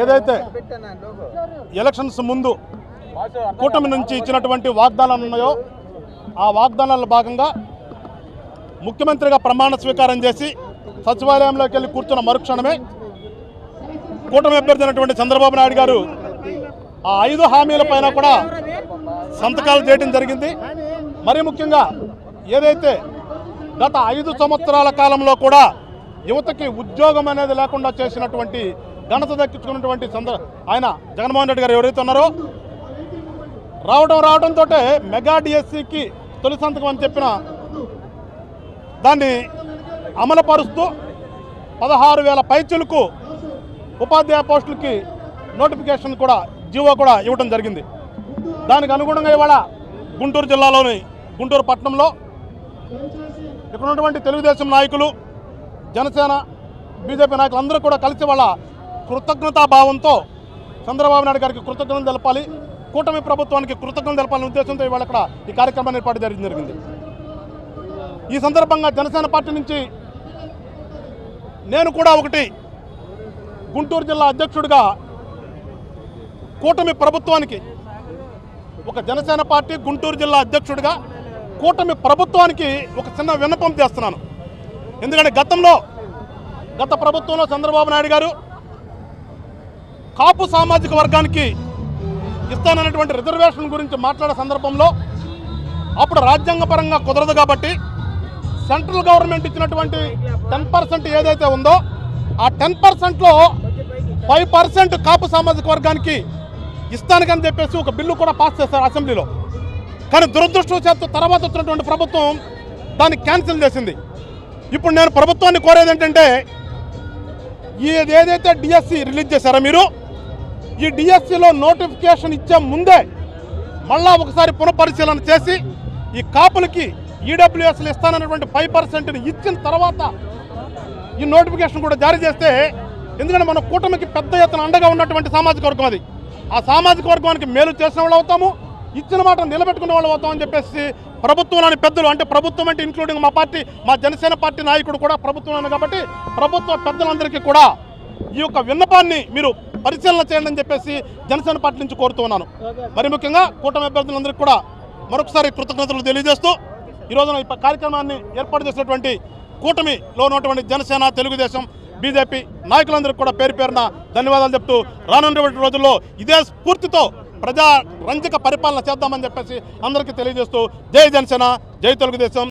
ఏదైతే ఎలక్షన్స్ ముందు కూటమి నుంచి ఇచ్చినటువంటి వాగ్దానాలు ఉన్నాయో ఆ వాగ్దానాల భాగంగా ముఖ్యమంత్రిగా ప్రమాణ స్వీకారం చేసి సచివాలయంలోకి వెళ్ళి కూర్చున్న మరుక్షణమే కూటమి అభ్యర్థి అయినటువంటి చంద్రబాబు నాయుడు గారు ఆ ఐదు హామీల పైన కూడా సంతకాలు చేయడం జరిగింది. మరి ముఖ్యంగా ఏదైతే గత ఐదు సంవత్సరాల కాలంలో కూడా యువతకి ఉద్యోగం అనేది లేకుండా చేసినటువంటి ఘనత దక్కించుకున్నటువంటి సందర్భ ఆయన జగన్మోహన్ రెడ్డి గారు ఎవరైతే ఉన్నారో రావడం రావడంతో మెగా డిఎస్సికి తొలి సంతకం అని చెప్పిన దాన్ని అమలుపరుస్తూ పదహారు వేల పైచులకు ఉపాధ్యాయ పోస్టులకి నోటిఫికేషన్ కూడా జీవో కూడా ఇవ్వడం జరిగింది. దానికి అనుగుణంగా ఇవాళ గుంటూరు జిల్లాలోని గుంటూరు పట్టణంలో ఇక్కడ ఉన్నటువంటి తెలుగుదేశం నాయకులు జనసేన బీజేపీ నాయకులు అందరూ కూడా కలిసి వాళ్ళ కృతజ్ఞతా భావంతో చంద్రబాబు నాయుడు గారికి కృతజ్ఞతలు తెలపాలి. కూటమి ప్రభుత్వానికి కృతజ్ఞతలు తెలపాలనే ఉద్దేశంతో ఇవాళ అక్కడ ఈ కార్యక్రమాన్ని ఏర్పాటు జరిగింది జరిగింది. ఈ సందర్భంగా జనసేన పార్టీ నుంచి నేను కూడా ఒకటి గుంటూరు జిల్లా అధ్యక్షుడిగా కూటమి ప్రభుత్వానికి ఒక జనసేన పార్టీ గుంటూరు జిల్లా అధ్యక్షుడిగా కూటమి ప్రభుత్వానికి ఒక చిన్న విన్నపం చేస్తున్నాను. ఎందుకంటే గతంలో గత ప్రభుత్వంలో చంద్రబాబు నాయుడు గారు కాపు సామాజిక వర్గానికి ఇస్తానన్నటువంటి రిజర్వేషన్ గురించి మాట్లాడే సందర్భంలో అప్పుడు రాజ్యాంగపరంగా కుదరదు కాబట్టి సెంట్రల్ గవర్నమెంట్ ఇచ్చినటువంటి టెన్ పర్సెంట్ ఏదైతే ఉందో ఆ టెన్ పర్సెంట్లో ఫైవ్ పర్సెంట్ కాపు సామాజిక వర్గానికి ఇస్తానికని చెప్పేసి ఒక బిల్లు కూడా పాస్ చేశారు అసెంబ్లీలో. కానీ దురదృష్టవశాత్తు తర్వాత వచ్చినటువంటి ప్రభుత్వం దాన్ని క్యాన్సిల్ చేసింది. ఇప్పుడు నేను ప్రభుత్వాన్ని కోరేది ఏంటంటే ఏదైతే డిఎస్సి రిలీజ్ చేశారో మీరు ఈ డిఎస్సిలో నోటిఫికేషన్ ఇచ్చే ముందే మళ్ళా ఒకసారి పునఃపరిశీలన చేసి ఈ కాపులకి ఈడబ్ల్యూఎస్లు ఇస్తానన్నటువంటి ఫైవ్ పర్సెంట్ని ఇచ్చిన తర్వాత ఈ నోటిఫికేషన్ కూడా జారీ చేస్తే ఎందుకంటే మన కూటమికి పెద్ద ఎత్తున అండగా ఉన్నటువంటి సామాజిక వర్గం అది. ఆ సామాజిక వర్గానికి మేలు చేసిన వాళ్ళు అవుతాము ఇచ్చిన మాట నిలబెట్టుకునే వాళ్ళు అవుతామని చెప్పేసి ప్రభుత్వంలోని పెద్దలు అంటే ప్రభుత్వం అంటే ఇంక్లూడింగ్ మా పార్టీ మా జనసేన పార్టీ నాయకుడు కూడా ప్రభుత్వంలోనే కాబట్టి ప్రభుత్వ పెద్దలందరికీ కూడా ఈ యొక్క విన్నపాన్ని మీరు పరిశీలన చేయండి అని చెప్పేసి జనసేన పార్టీ నుంచి కోరుతూ ఉన్నాను. మరి ముఖ్యంగా కూటమి అభ్యర్థులందరికీ కూడా మరొకసారి కృతజ్ఞతలు తెలియజేస్తూ ఈ రోజున ఈ కార్యక్రమాన్ని ఏర్పాటు చేసినటువంటి కూటమిలో ఉన్నటువంటి జనసేన తెలుగుదేశం బీజేపీ నాయకులందరికీ కూడా పేరు పేరున ధన్యవాదాలు చెప్తూ రానున్నటువంటి రోజుల్లో ఇదే స్ఫూర్తితో ప్రజా రంజక పరిపాలన చేద్దామని చెప్పేసి అందరికీ తెలియజేస్తూ జై జనసేన జై తెలుగుదేశం.